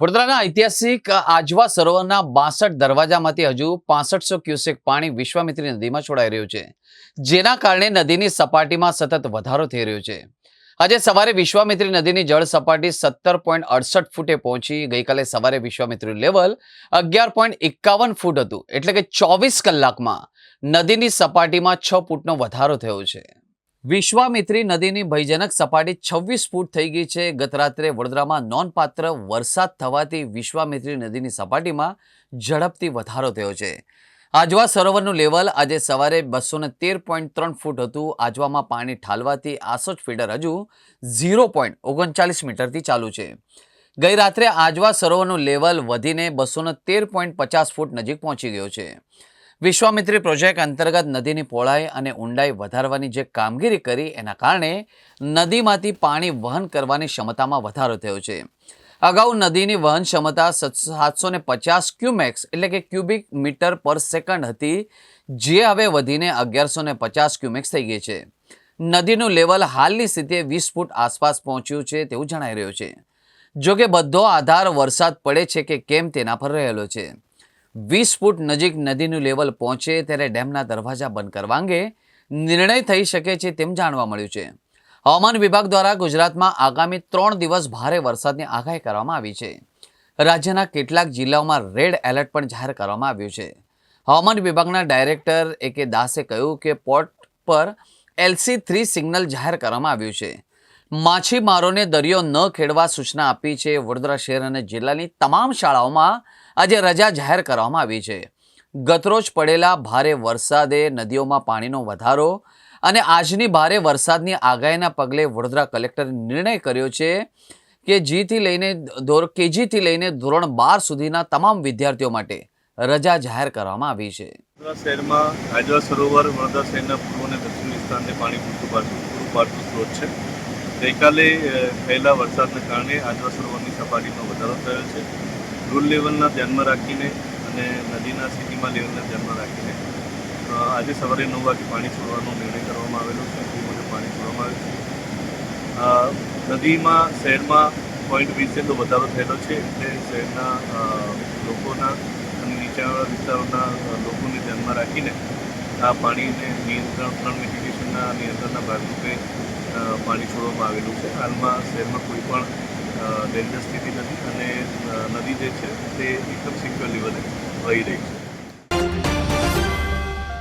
વડોદરાના ઐતિહાસિક આજવા સરોવરના બાસઠ દરવાજામાંથી હજુ પાસઠસો ક્યુસેક પાણી વિશ્વામિત્રી નદીમાં છોડાઈ રહ્યું છે. જેના કારણે નદીની સપાટીમાં સતત વધારો થઈ રહ્યો છે. આજે સવારે વિશ્વામિત્રી નદીની જળ સપાટી સત્તર પોઈન્ટ અડસઠ ફૂટે પહોંચી, ગઈકાલે સવારે વિશ્વામિત્રી લેવલ અગિયાર પોઈન્ટ એકાવન ફૂટ હતું. એટલે કે ચોવીસ કલાકમાં નદીની સપાટીમાં છ ફૂટનો વધારો થયો છે. વિશ્વામિત્રી નદીની ભયજનક સપાટી છવ્વીસ ફૂટ થઈ ગઈ છે. ગત રાત્રે વડોદરામાં નોંધપાત્ર વરસાદ થવાથી વિશ્વામિત્રી નદીની સપાટીમાં ઝડપથી વધારો થયો છે. આજવા સરોવરનું લેવલ આજે સવારે બસો તેર પોઈન્ટ ત્રણ ફૂટ હતું. આજવામાં પાણી ઠાલવાથી આસઠ ફીડર હજુ ઝીરો પોઈન્ટ ઓગણચાલીસ મીટરથી ચાલુ છે. ગઈ રાત્રે આજવા સરોવરનું લેવલ વધીને બસો તેર પોઈન્ટ પચાસ ફૂટ નજીક પહોંચી ગયો છે. વિશ્વામિત્રી પ્રોજેક્ટ અંતર્ગત નદીની પહોળાઈ અને ઊંડાઈ વધારવાની જે કામગીરી કરી, એના કારણે નદીમાંથી પાણી વહન કરવાની ક્ષમતામાં વધારો થયો છે. અગાઉ નદીની વહન ક્ષમતા સાતસો ને પચાસ ક્યુમેક્સ એટલે કે ક્યુબિક મીટર પર સેકન્ડ હતી, જે હવે વધીને અગિયારસો ને પચાસ ક્યુમેક્સ થઈ ગઈ છે. નદીનું લેવલ હાલની સ્થિતિએ વીસ ફૂટ આસપાસ પહોંચ્યું છે તેવું જણાઈ રહ્યું છે. જોકે બધો આધાર વરસાદ પડે છે કે કેમ તેના પર રહેલો છે. વીસ ફૂટ નજીક નદીનું લેવલ પહોંચે ત્યારે ડેમના દરવાજા બંધ કરવા અંગે નિર્ણય થઈ શકે છે તેમ જાણવા મળ્યું છે. હવામાન વિભાગ દ્વારા ગુજરાતમાં આગામી ત્રણ દિવસ ભારે વરસાદની આગાહી કરવામાં આવી છે. રાજ્યના કેટલાક જિલ્લાઓમાં રેડ એલર્ટ પણ જાહેર કરવામાં આવ્યું છે. હવામાન વિભાગના ડાયરેક્ટર એ કે દાસે કહ્યું કે પોર્ટ પર એલસી થ્રી સિગ્નલ જાહેર કરવામાં આવ્યું છે. માછીમારોને દરિયો ન ખેડવા સૂચના આપી છે વડોદરા શહેર અને જિલ્લાની તમામ શાળાઓમાં આજે રજા જાહેર કરવામાં આવી છે. ગતરોજ પડેલા ભારે વરસાદે નદીઓમાં પાણીનો વધારો અને આજની ભારે વરસાદની આગાહીના પગલે વડોદરા કલેક્ટરે નિર્ણય કર્યો છે કે જીથી લઈને ધોર કેજીથી લઈને ધોરણ બાર સુધીના તમામ વિદ્યાર્થીઓ માટે રજા જાહેર કરવામાં આવી છે. શહેરમાં આજવા સરોવર, વડોદરા શહેરના પૂર્વ અને દક્ષિણ વિસ્તારને પાણી પૂરતું પૂરું પાડતું સ્ત્રોત છે. ગઈકાલે થયેલા વરસાદને કારણે આજવા સરોવરની સપાટીમાં વધારો થયો છે. રૂલ લેવલના ધ્યાનમાં રાખીને અને નદીના સિટીમાં લેવલના ધ્યાનમાં રાખીને આજે સવારે નવ વાગે પાણી છોડવાનો નિર્ણય કરવામાં આવેલો છે. તે મુજબ પાણી છોડવામાં આવ્યું છે. નદીમાં, શહેરમાં પોઈન્ટ વીસ જેટલો વધારો થયેલો છે એટલે શહેરના લોકોના અને નીચાણવાળા વિસ્તારોના લોકોને ધ્યાનમાં રાખીને આ પાણીને નિયંત્રણ ત્રણ મિટિગેશનના નિયંત્રણના ભાગરૂપે પાણી છોડવામાં આવેલું છે. હાલમાં શહેરમાં કોઈ પણ ડેન્જર સ્થિતિ નથી અને નદી જે છે તે એકદમ સિક્યોર લેવલે વહી રહી છે.